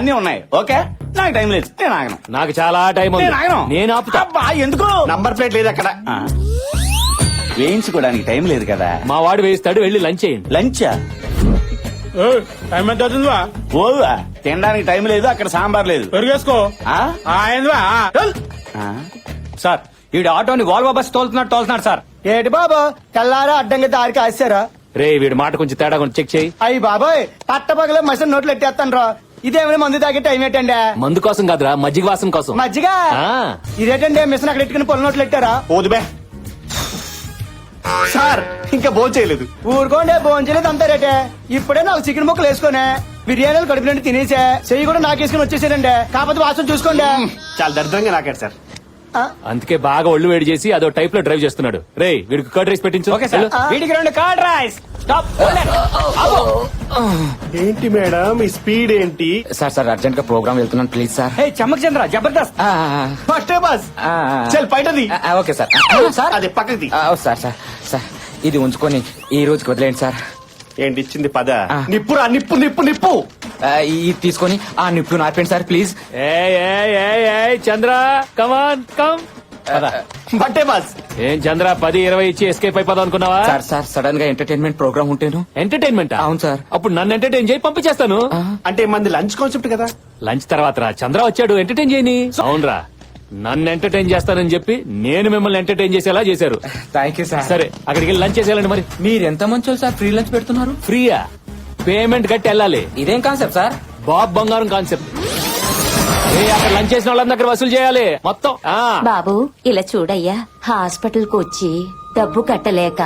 అన్ని ఉన్నాయి. ఓకే? నాకు టైం లేదు. నేను ఆగను. నాకు చాలా టైం ఉంది. నేను ఆగను. నేను ఆపుతా. అబ్బా, ఎందుకు? నంబర్ ప్లేట్ లేదు అక్కడ. ఆ. వేయించుకోవడానికి టైం లేదు కదా. మా వాడు వేస్తాడు వెళ్ళి లంచ్ చేయండి. లంచా? టైం ఎంత అవుతుందివా? ఓవా తినడానికి టైం లేదు అక్కడ సాంబార్ లేదు. పెరుగేసుకో. ఆ? ఏందివా? ఆ? సార్ ఈడు ఆటోని వాల్వో బస్ తోలుతున్నాడు తోలుతున్నాడు సార్. ఏటి బాబా? తెల్లారా అడ్డంగా దారికి ఆశారా? రే వీడి మాట కొంచెం తేడా కొంచెం చెక్ చేయి. అయ్యి బాబాయ్ పట్టపగలే మసిన నోట్లు ఎట్టేస్తాను రా ఇదేమైనా మందు తాగే టైం ఏంటండి? మందు కోసం కాదురా మజ్జిగ వాసన కోసం. మజ్జిగ? ఆ. ఇదేటండి మిషన్ అక్కడ ఎట్టుకుని పొల నోట్లు ఎట్టారా? పోదుబే. సార్ ఇంకా భోజనం చేయలేదు. ఊరుకోండి భోజనం చేయలేదు అంతా రేటే. ఇప్పుడే నాకు చికెన్ ముక్కలు వేసుకొని బిర్యానీలు కడుపు నుండి తినేసే చెయ్యి కూడా నాకేసుకుని వచ్చేసారండి. కాకపోతే వాసన చూసుకోండి. చాలా దరిద్రంగా నాకాడు సార్. అందుకే బాగా ఒళ్ళు వేడి చేసి అదో టైప్లో డ్రైవ్ చేస్తున్నాడు. రే వీడికి కర్డ్ రైస్ పెట్టించు. Okay sir. వెళ్ళు. వీడికి రెండు కార్డ్ రైస్ స్టాప్ ఏంటి మేడం? ఈ స్పీడ్ ఏంటి? సార్ సార్ అర్జెంట్గా ప్రోగ్రామ్ వెళ్తున్నాను. Please sir. Hey Chammak Chandra. Jabardasth. First bus. చల్ బయటది. Okay sir. సార్. అది పక్కది ఆ, సార్ సార్ సార్. ఇది ఉంచుకొని ఈ రోజుకి వదిలేండి సార్. ఏంటి ఇచ్చింది పద. నిప్పురా నిప్పు నిప్పు నిప్పు ఆ, ఇది తీసుకొని ఆ నిప్పు నార్పండి సార్. ప్లీజ్ ఏయ్, ఏయ్, ఏయ్, ఏయ్, చంద్ర కమాన్ కమ్ బట్టే బస్. ఏం చంద్ర పది ఇరవై ఇచ్చి ఎస్కేప్ అయిపోదాం అనుకున్నావా? సార్ సార్ సడన్గా ఎంటర్టైన్మెంట్ ప్రోగ్రామ్ ఉంటేను. ఎంటర్టైన్మెంట్ అవును సార్. అప్పుడు నన్ను ఎంటర్టైన్ చేయి పంపించేస్తాను. అంటే మంది లంచ్ కాన్సెప్ట్ కదా? లంచ్ తర్వాత రా. చంద్ర వచ్చాడు ఎంటర్టైన్ చేయని. అవునరా. నన్ను ఎంటర్టైన్ చేస్తానని చెప్పి నేను మిమ్మల్ని ఎంటర్టైన్ చేసేలా చేశారు. థ్యాంక్ యూ సార్ సరే అక్కడికి వెళ్ళి లంచ్ చేసేయాలండి మరి. మీరు ఎంత మంచోళ్ళు సార్? ఫ్రీ లంచ్ పెడుతున్నారు? ఫ్రీయా పేమెంట్ కట్టి వెళ్ళాలి. ఇదేం కాన్సెప్ట్ సార్? బాబ్ బంగారం కాన్సెప్ట్ అక్కడ లంచ్ చేసిన వాళ్ళందరూ దగ్గర వసూలు చేయాలి. మొత్తం. ఆ. బాబు ఇలా చూడయ్యా. హాస్పిటల్కు వచ్చి డబ్బు కట్టలేక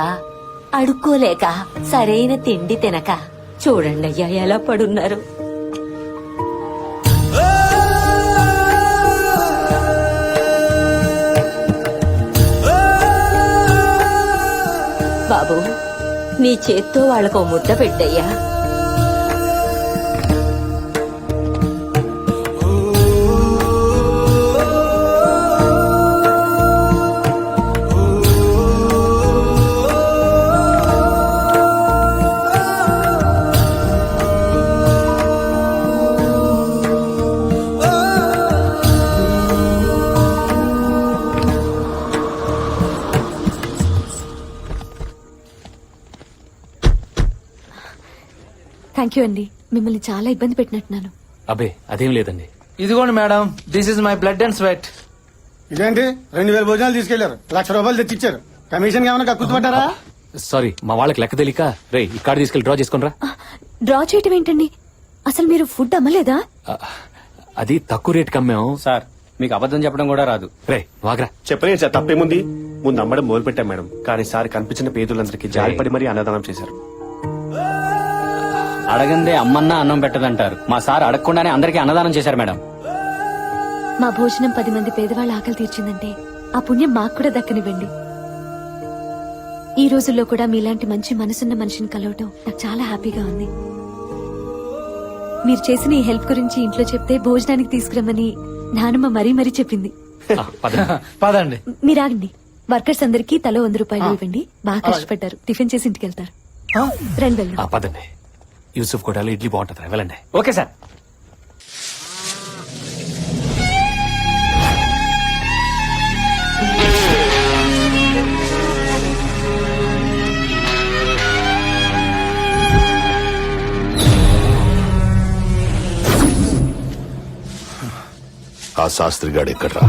అడుక్కోలేక సరైన తిండి తినక. చూడండి అయ్యా ఎలా పడున్నారు. బాబు నీ చేత్తో వాళ్ళకు ముద్ద పెట్టయ్యా. థ్యాంక్ యూ అండి మిమ్మల్ని చాలా ఇబ్బంది పెట్టినట్టున్నాను. అబే అదేం లేదండి. ఇదిగోండి madam. This is my blood and sweat ఇదేంటి? రెండు వేల భోజనాలు తీసుకెళ్ళారు. లక్ష రూపాయలు తెచ్చిచ్చారు. కమిషన్ ఏమైనా కక్కుతుపట్టారా సారీ మా వాళ్ళకి లెక్క తెలియక. రే ఈ కార్డు తీసుకెళ్ళి డ్రా చేసుకుని రా డ్రా చేయటం ఏంటండి? అసలు మీరు ఫుడ్ అమ్మలేదా? అది తక్కువ రేట్ కమ్మాం సార్ మీకు అబద్ధం చెప్పడం కూడా రాదు. రే వాగ్రా. చెప్పలేదు సార్ తప్పేముంది? ముందు అమ్మడం మొదలు పెట్టాం మేడం. కానీ సార్ కనిపించిన పేదలందరికీ జాలిపడి మరీ అన్నదానం చేశారు. అడగందే అమ్మన్నా అన్నం పెట్టదంటారు. మా సార్ అడగకుండానే అందరికీ అన్నదానం చేశారు మేడం. మా భోజనం పది మంది పేదవాళ్ళ ఆకలి తీర్చిందంటే ఆ పుణ్యం మాకు కూడా దక్కనివ్వండి. ఈ రోజుల్లో కూడా మీలాంటి మంచి మనసున్న మనిషిని కలవటం నాకు చాలా హ్యాపీగా ఉంది. మీరు చేసిన ఈ హెల్ప్ గురించి ఇంట్లో చెప్తే భోజనానికి తీసుకురమ్మని నానమ్మ మరీ మరీ చెప్పింది. ఆ, పదండి. ఆగండి. వర్కర్స్ అందరికీ తలో వంద రూపాయలు ఇవ్వండి. బాగా కష్టపడ్డారు. టిఫిన్ చేసి ఇంటికి వెళ్తారు. రండి పదండి. యూసుఫ్ కూడా ఇడ్లీ బాగుంటుంది వెళ్ళండి. Okay sir. ఆ శాస్త్రిగాడు ఎక్కడ్రా?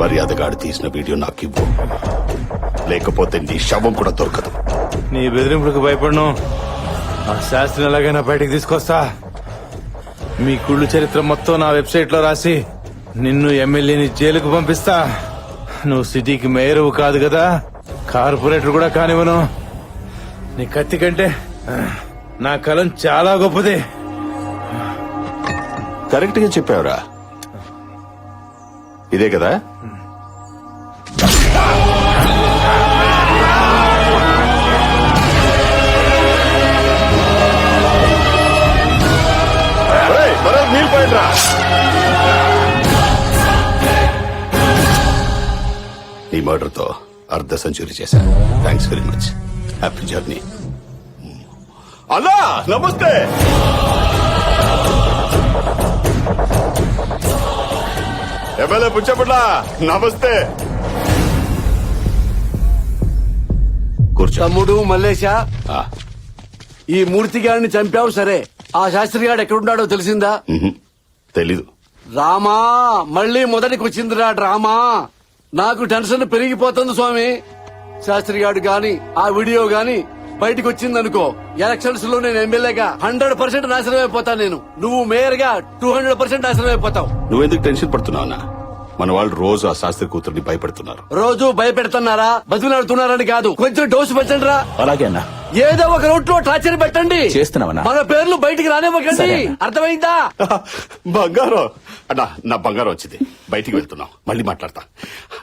మర్యాదగాడు తీసిన వీడియో నాకు ఇవ్వు. లేకపోతే నీ శవం కూడా దొరకదు. నీ బెదిరింపులకు భయపడను. ఆ శాస్త్రం ఎలాగైనా బయటకు తీసుకొస్తా. మీ కుళ్ళు చరిత్ర మొత్తం నా వెబ్సైట్లో రాసి నిన్ను ఎమ్మెల్యేని జైలుకు పంపిస్తా. నువ్వు సిటీకి మేయరు కాదు కదా కార్పొరేటర్ కూడా కానివ్వను. నీ కత్తి కంటే నా కలం చాలా గొప్పది. కరెక్ట్గా చెప్పావురా. ఇదే కదా? ఆర్డర్తో అర్ధ సెంచురీ చేశాను. Thanks very much happy journey అలా నమస్తే. ఎమ్మెల్యే పుచ్చపట్లా నమస్తే. కూర్చో. తమ్ముడు మల్లేశ. ఆ, ఈ మూర్తి గారిని చంపావు సరే. ఆ శాస్త్రి గారు ఎక్కడున్నాడో తెలిసిందా? తెలీదు. రామా మళ్ళీ మొదటికి వచ్చిందిరా రామా నాకు టెన్షన్ పెరిగిపోతుంది స్వామి. శాస్త్రి గారు గాని ఆ వీడియో గాని బయటకు వచ్చిందనుకో ఎలక్షన్స్లో నేను ఎమ్మెల్యేగా హండ్రెడ్ పర్సెంట్ నాశనం అయిపోతాను నేను. నువ్వు మేయర్గా టూ హండ్రెడ్ పర్సెంట్ నాశనం అయిపోతావు. నువ్వెందుకు టెన్షన్ పడుతున్నావు మన వాళ్ళు రోజు ఆ శాస్త్రి కూతుర్ని భయపెడుతున్నారు. రోజు భయపెడుతున్నారా? బతుకులాడుతున్నారని కాదు. కొంచెం డోసు పెట్టండి రా అలాగే అన్న. ఏదో ఒక రూట్లో టార్చర్ పెట్టండి. చేస్తున్నామన్నా. మన పేర్లు బయటికి రానివ్వకండి. అర్థమైందా? బంగారం. అన్నా నా బంగారం వచ్చింది. బయటికి వెళ్తున్నాం. మళ్ళీ మాట్లాడతా.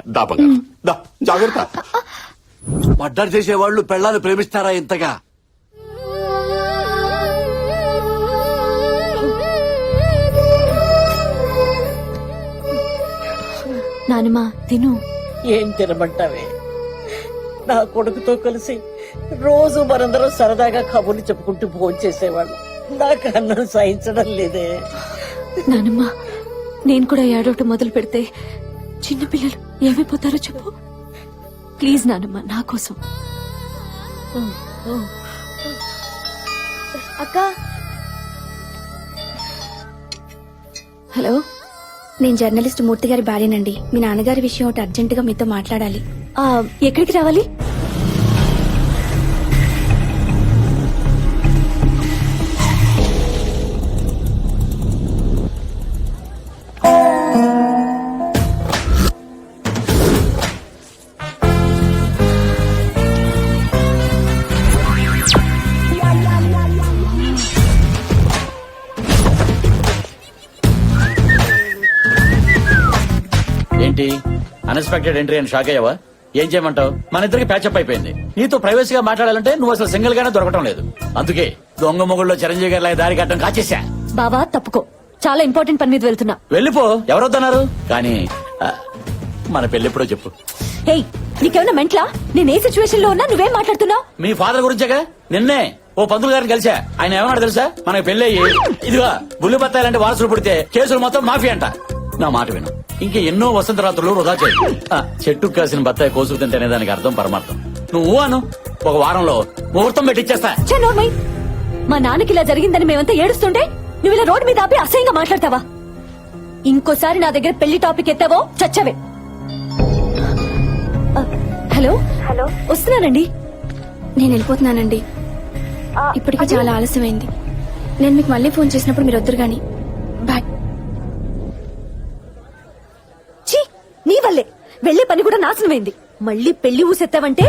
దా బంగారం. దా జాగ్రత్త. మర్డర్ చేసేవాళ్ళు పెళ్ళాలు ప్రేమిస్తారా ఇంతగా? నానమ్మా తిను. ఏం తినమంటావే? నా కొడుకుతో కలిసి రోజు మనందరం సరదాగా కబుర్లు చెప్పుకుంటూ భోజనం చేసేవాళ్ళం. నాకు అన్నం సహించడం లేదే. నానమ్మా నేను కూడా ఏడవటం మొదలు పెడితే చిన్నపిల్లలు ఏమైపోతారో చెప్పు. ప్లీజ్ నానమ్మ నా కోసం. అక్క. హలో? నేను జర్నలిస్ట్ మూర్తి గారి భార్యనండి. మీ నాన్నగారి విషయం ఒకటి అర్జెంట్గా మీతో మాట్లాడాలి. ఎక్కడికి రావాలి? ఏంటి? అన్ఎక్స్పెక్టెడ్ ఎంట్రీ అని షాక్ అయ్యావా? ఏం చేయమంటావు? మన ఇద్దరికి ప్యాచప్ అయిపోయింది. నీతో ప్రైవసీగా మాట్లాడాలంటే నువ్వు అసలు సింగిల్ గానే దొరకటం లేదు. అందుకే దొంగ మొగుళ్ళలో చిరంజీవి గారి దారి కట్టడం కాచేసా బావా తప్పుకో. చాలా ఇంపార్టెంట్ పని మీద వెళ్తున్నా. వెళ్ళిపో. ఎవరొద్దన్నారు? కానీ ఆ, మన పెళ్ళెప్పుడో చెప్పు. హేయ్ నీకేమైనా మెంట్లా? నేను ఏ సిచ్యువేషన్లో ఉన్నా నువ్వేం మాట్లాడుతున్నావు? మీ ఫాదర్ గురించేగా? నిన్నే ఓ పంతులు గారిని కలిసా ఆయన ఏమన్నాడు తెలుసా? మనకి పెళ్ళి అయ్యి ఇదిగా బుల్లి బత్తాయిలంటే వారసులు పుడితే కేసులు మొత్తం మాఫీ అంట. నా మాట విను. ఇంక ఎన్నో వసంత రాత్రులు వృధా చేయి. ఆ, చెట్టుకు కాసిన బత్తాయి కోసుకు తింటేనే దానికి అర్థం పరమార్థం. నువ్వు అను ఒక వారంలో ముహూర్తం పెట్టిచ్చేస్తా. మా నాన్నకి ఇలా జరిగిందని మేమంతా ఏడుస్తుంటే నువ్వు ఇలా రోడ్డు మీద ఆపి అసహ్యంగా మాట్లాడతావా? ఇంకోసారి నా దగ్గర పెళ్ళి టాపిక్ ఎత్తావో చచ్చవే. హలో? హలో. వస్తున్నానండి. నేను వెళ్ళిపోతున్నానండి. ఇప్పటికే చాలా ఆలస్యమైంది. నేను మీకు మళ్ళీ ఫోన్ చేసినప్పుడు మీరు వద్దరు గాని. బాయ్ వల్లే. వెళ్ళే పని కూడా నాశనమైంది. మళ్ళీ పెళ్ళి ఊసెత్తావంటే?